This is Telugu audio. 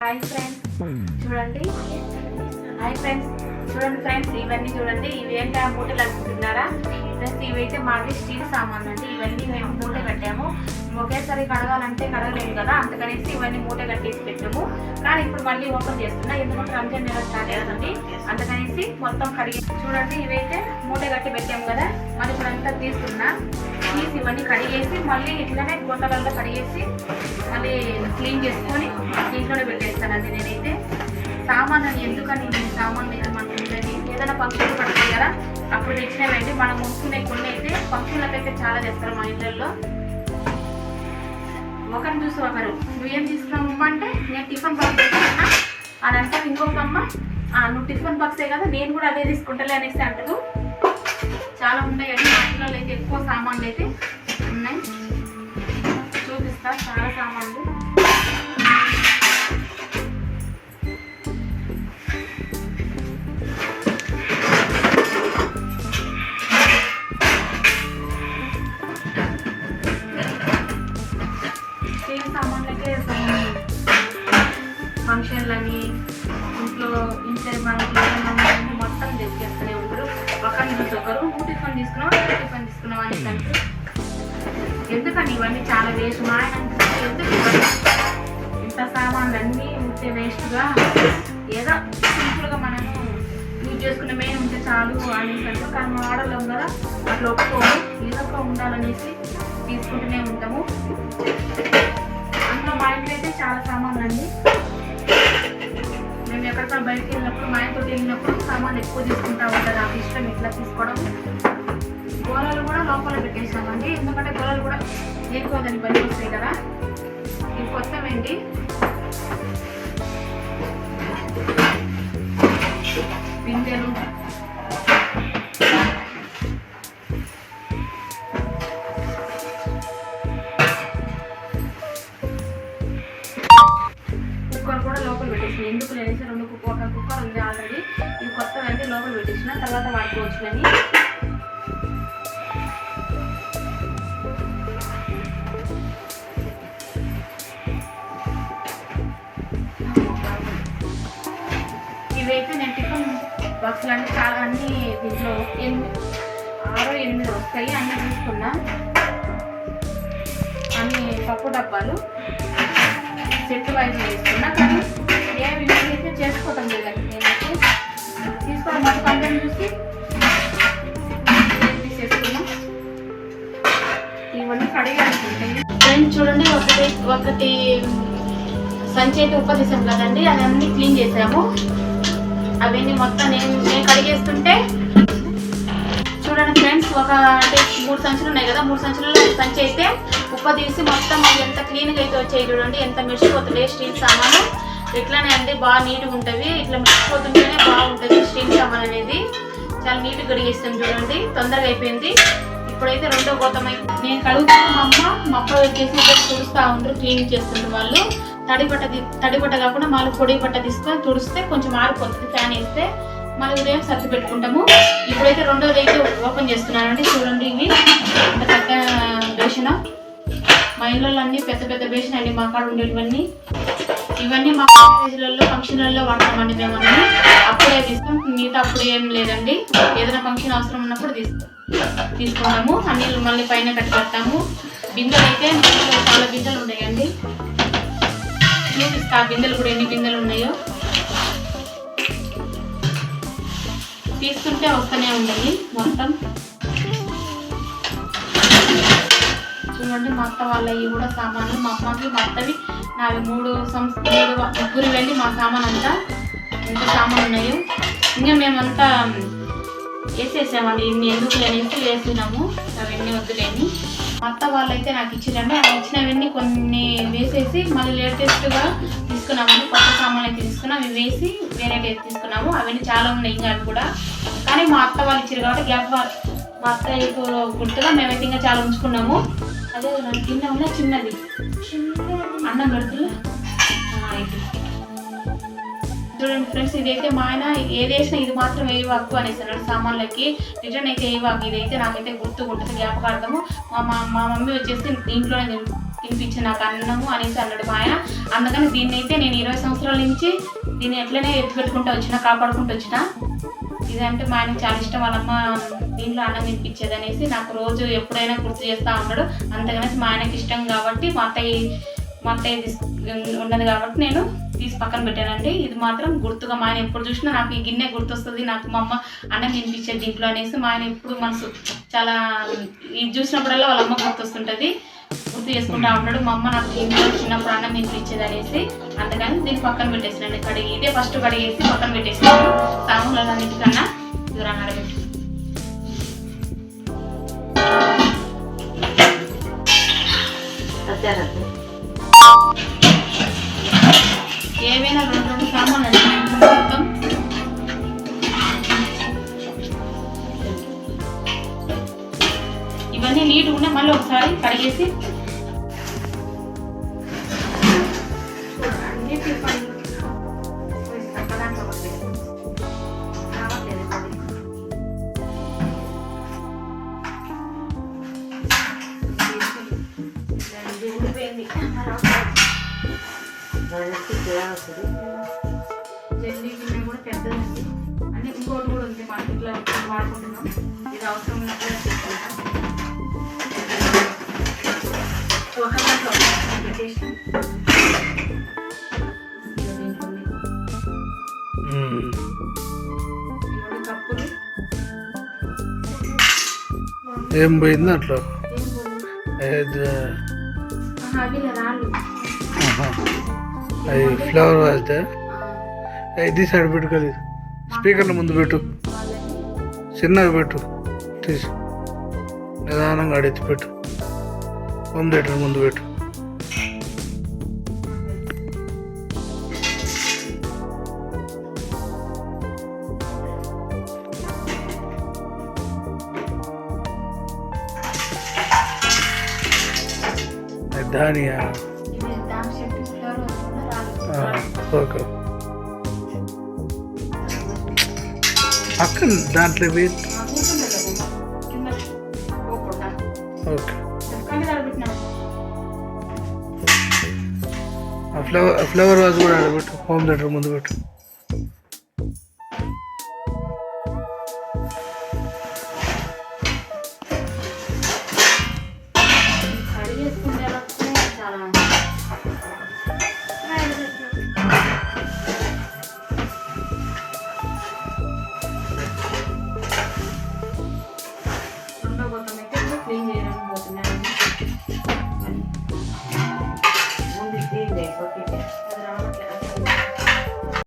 హాయ్ ఫ్రెండ్స్ చూడండి హాయ్ ఫ్రెండ్స్ చూడండి ఫ్రెండ్స్ ఇవన్నీ చూడండి. ఇవి ఏంటి? ఆ మూటలు అనుకుంటున్నారా? ఫ్రెండ్స్ ఇవైతే మాది స్టీల్ సామాన్ అండి. ఇవన్నీ మేము మూట కట్టాము. ఒకేసారి కడగాలంటే కడగలేము కదా. అందుకనేసి ఇవన్నీ మూట కట్టేసి పెట్టాము. కానీ ఇప్పుడు మళ్ళీ ఓపెన్ చేస్తున్నా. ఎందుకంటే రంజాన్ నెల స్టార్ట్ అయ్యిందండి. అందుకనేసి మొత్తం కడిగి చూడండి ఇవైతే మూట కట్టి పెట్టాము కదా. మరి ఇప్పుడు అంతా తీస్తున్నా. తీసి ఇవన్నీ కడిగేసి మళ్ళీ ఇట్లనే గుంటలలో కడిగేసి మళ్ళీ క్లీన్ చేసుకొని దీంట్లోనే పెట్టేస్తానండి నేను. సామాన్ అని ఎందుకని సామాన్లు సామాన్ మనం ఉండేది ఏదైనా ఫంక్షన్ పడతాయి కదా అప్పుడు తెచ్చినవండి మనం ఉంచుకునే కొన్ని అయితే ఫంక్షన్లకు అయితే చాలా తెస్తారు మా ఇళ్ళల్లో. ఒకరిని చూసి ఒకరు నువ్వేం తీసుకున్నావు అంటే నేను టిఫిన్ బాక్స్ తీసుకున్నా. అని అంటే ఇంకొక అమ్మ నువ్వు టిఫిన్ బాక్సే కదా నేను కూడా అదే తీసుకుంటలే అనేసి అంటారు. చాలా ఉన్నాయండి మా ఇంట్లో అయితే ఎక్కువ సామాన్లు అయితే ఉన్నాయి. చూపిస్తా చాలా సామాన్లు. ఫంక్షన్లని ఇంట్లో ఇంట్లో మనకి మొత్తం తెచ్చేస్తూనే ఉంటారు. ఒకరిని చూసి ఒకరు టిఫిన్ తీసుకున్నావు నేను టిఫిన్ తీసుకున్నావు అని అంటారు. ఎందుకని ఇవన్నీ చాలా వేస్ట్ మా ఆయన ఎందుకు? ఇంత సామాన్లు అన్నీ ఉంటే వేస్ట్గా ఏదో సింపుల్గా మనము యూజ్ చేసుకునే మెయిన్ ఉంటే చాలు అనేసి అంటారు కానీ మా ఆడలేం కదా అట్లా ఒప్పుకోము. ఏదో ఒక ఉండాలనేసి తీసుకుంటూనే ఉంటాము. అందులో మా ఇంట్లో అయితే చాలా సామాన్లు అండి మేము బయటకు వెళ్ళినప్పుడు మా ఆయనతో వెళ్ళినప్పుడు సామాన్లు ఎక్కువ తీసుకుంటా ఉంటారు. నాకు ఇష్టం ఇట్లా తీసుకోవడం. గోళాలు కూడా లోపల పెట్టేసామండి ఎందుకంటే గోళాలు కూడా ఎక్కువ దాన్ని బయట వస్తాయి కదా. ఇవి కొత్తవేంటి బిందెలు లోపల పెట్టేసిన. ఎందుకు లేనేసి రెండు కుక్క ఒక కుక్కర్ ఉంది ఆల్రెడీ ఇది కొత్తదంటే లోపల పెట్టేసిన తర్వాత వాడుకోవచ్చునని. ఇవైతే నేను టిఫిన్ బాక్సులు అంటే చాలా అన్నీ దీంట్లో ఎనిమిది ఆరో ఎనిమిది వస్తాయి. అన్నీ తీసుకున్నా. అన్ని పప్పు డబ్బాలు సెట్ వైజ్ వేసుకున్నా కానీ ఒకటి ఒకటి సంచి అయితే ఉప్పదీసాం కదండి అవన్నీ క్లీన్ చేసాము అవన్నీ మొత్తం నేను నేను కడిగేస్తుంటే చూడండి ఫ్రెండ్స్ ఒక అంటే మూడు సంచులు ఉన్నాయి కదా మూడు సంచులలో సంచి అయితే ఉప్ప తీసి మొత్తం అవి ఎంత క్లీన్గా అయితే వచ్చాయి చూడండి ఎంత మెరిసిపోతుంది స్టీల్ సామాను. ఇట్లానే అండి బాగా నీట్గా ఉంటుంది. ఇట్లా మెరిసిపోతుంటేనే బాగుంటుంది స్టీల్ సామాన్ అనేది. చాలా నీట్గా కడిగేస్తాం చూడండి తొందరగా అయిపోయింది. ఇప్పుడైతే రెండో గోతం నేను కడుగుతాను మా అమ్మ మా అప్ప వచ్చేసి తుడుస్తూ ఉంటారు క్లీన్ చేస్తుంది వాళ్ళు. తడి బట్ట తడి బట్ట కాకుండా మళ్ళీ పొడి బట్ట తీసుకొని తుడిస్తే కొంచెం ఆరిపోతుంది ఫ్యాన్ వేస్తే మళ్ళీ ఉదయం సర్ది పెట్టుకుంటాము. ఇప్పుడైతే రెండోది అయితే ఓపెన్ చేస్తున్నానండి చూడండి ఇవి. పెద్ద బేషన్. మా ఇంట్లో అన్ని పెద్ద పెద్ద బేషన్ అండి మా కాడ ఉండేటివన్నీ. ఇవన్నీ మా కాలేజీలలో ఫంక్షన్లలో వాడతామండి మేము అన్నీ అప్పుడే తీస్తాం. మిగతా అప్పుడు ఏం లేదండి. ఏదైనా ఫంక్షన్ అవసరం ఉన్నప్పుడు తీస్తాం. తీసుకుంటాము అన్ని మళ్ళీ పైన కట్టి పెడతాము బిందెలు అయితే చాలా బిందెలు ఉన్నాయండి. చూపిస్తా ఆ బిందెలు కూడా ఎన్ని బిందెలు ఉన్నాయో. తీసుకుంటే వస్తూనే ఉన్నాయి మొత్తం. చూడండి మా అత్త వాళ్ళవి కూడా సామాన్లు. మా అమ్మకి మా అత్తవి నావి మూడు సంవత్సరం మూడు ముగ్గురు వెళ్ళి మా సామాన్ అంతా ఎంత సామాన్ ఉన్నాయో. ఇంకా మేమంతా వేసేసామండి. ఇన్ని ఎందుకు లేనేసి వేసినాము అవన్నీ వద్దులేని మా అత్త వాళ్ళైతే నాకు ఇచ్చినాము అవి ఇచ్చినవన్నీ కొన్ని వేసేసి మళ్ళీ లేటెస్ట్గా తీసుకున్నామండి. కొత్త సామాన్లు అయితే తీసుకున్నాం. అవి వేసి వేరే తీసుకున్నాము. అవన్నీ చాలా ఉన్నాయి ఇంకా అవి కూడా. కానీ మా అత్త వాళ్ళు ఇచ్చారు కాబట్టి గ్యాప్ మా అత్త గుర్తుగా మేమైతే ఇంకా చాలా ఉంచుకున్నాము. అదే నాకు గిన్నె ఉన్న చిన్నది అన్నం పెడుతుంది ఇది చూడండి ఫ్రెండ్స్ ఇదైతే మా ఆయన ఏది వేసినా ఇది మాత్రం వేయి వాక్కు అనేసి అన్నాడు సామాన్లకి. రిటర్న్ అయితే ఏ వాకు ఇదైతే నాకైతే గుర్తుకుంటుంది జ్ఞాపకార్థము. మా మా మా మమ్మీ వచ్చేసి దీంట్లోనే తినిపించి నాకు అన్నము అనేసి అన్నాడు మా ఆయన. అందుకని దీన్ని అయితే నేను ఇరవై సంవత్సరాల నుంచి దీన్ని ఎట్లనే ఎత్తుపెట్టుకుంటూ వచ్చిన కాపాడుకుంటూ వచ్చిన ఇదంటే మా ఆయనకి చాలా ఇష్టం. వాళ్ళమ్మ దీంట్లో అన్నం తినిపించేది అనేసి నాకు రోజు ఎప్పుడైనా గుర్తు చేస్తూ ఉన్నాడు అంతకనేసి మా ఆయనకి ఇష్టం కాబట్టి మా అత్తయ్య మా అత్తయ్య ఉన్నది కాబట్టి నేను తీసి పక్కన పెట్టానండి. ఇది మాత్రం గుర్తుగా మా ఆయన ఎప్పుడు చూసినా నాకు ఈ గిన్నె గుర్తొస్తుంది. నాకు మా అమ్మ అన్నం తినిపించేది దీంట్లో అనేసి మా ఆయన ఎప్పుడు మనసు చాలా ఇది చూసినప్పుడల్లా వాళ్ళ అమ్మ గుర్తొస్తుంటుంది. గుర్తు చేసుకుంటా ఉన్నాడు. మా అమ్మ నాకు ఇంట్లో చిన్నప్పుడు అన్నం తినిపించేది అనేసి అందుకని దీన్ని పక్కన పెట్టేసినండి కడిగి ఇదే ఫస్ట్ కడిగేసి పక్కన పెట్టేసినాను. సామాన్లన్నిటికన్నా దూరం అడగట్టు ఏవైనా రెండు రెండు సామాన్లు మొత్తం. ఇవన్నీ నీట్ మళ్ళీ ఒకసారి కడిగేసి జల్దీ గిన్నె కూడా పెద్దదండి. అన్ని ఇంకోటి కూడా ఉంది. మా ఇంట్లో వాడుకుంటున్నాం. ఇది అవసరం ఉన్నప్పుడు తీసుకుంటాం ఒక దాంట్లో పెట్టేసి దీంట్లో ఉన్నాయి. ఇదిగోండి కప్పులు ఏం పోయింది? అట్లా. ఏది, రాళ్ళు అది ఫ్లవర్ వాస్తే ఆ, ఇది సైడ్ పెట్టుకోలేదు స్పీకర్ల ముందు పెట్టు. చిన్నగా పెట్టు. తీసి. నిదానంగా అడిగి పెట్టు. హోమ్ థియేటర్ ముందు పెట్టు. అది రాళ్ళు ఓకే దాంట్లో పోయి ఓకే. ఫ్లవర్ ఫ్లవర్ వాజ్ కూడా పెట్టు. హోమ్ థియేటర్ ముందు పెట్టు.